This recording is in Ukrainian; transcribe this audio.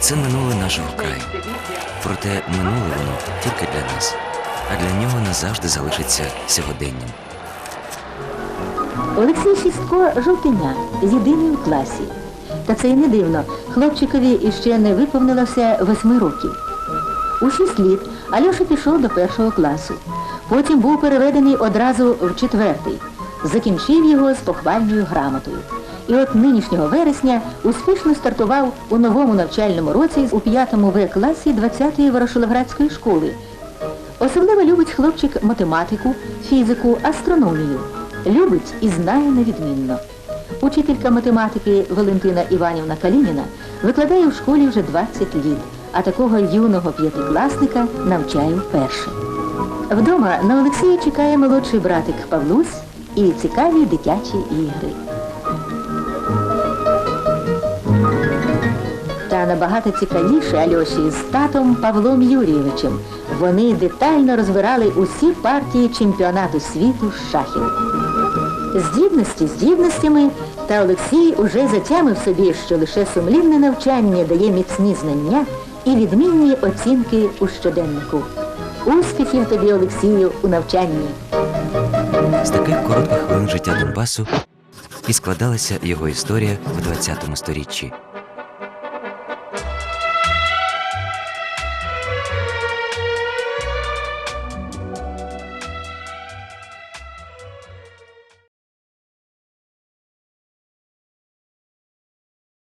Це минуле нашого краю. Проте минуле воно тільки для нас, а для нього назавжди залишиться сьогоденням. Олексій Шістко жовтеня, єдиний у класі. Та це й не дивно. Хлопчикові іще не виповнилося восьми років. У шість літ Альоша пішов до першого класу. Потім був переведений одразу в четвертий. Закінчив його з похвальною грамотою. І от нинішнього вересня успішно стартував у новому навчальному році у 5-му В класі 20-ї Ворошиловградської школи, Особливо любить хлопчик математику, фізику, астрономію. Любить і знає невідмінно. Учителька математики Валентина Іванівна Калініна викладає в школі вже 20 літ, а такого юного п'ятикласника навчає вперше. Вдома на Олексія чекає молодший братик Павлусь і цікаві дитячі ігри. Та набагато цікавіше Альоші з татом Павлом Юрійовичем. Вони детально розбирали усі партії чемпіонату світу з шахів. Здібності здібностями, та Олексій уже затямив собі, що лише сумлінне навчання дає міцні знання і відмінні оцінки у щоденнику. Успіхів тобі, Олексію, у навчанні! З таких коротких хвилин життя Донбасу і складалася його історія в 20 сторіччі.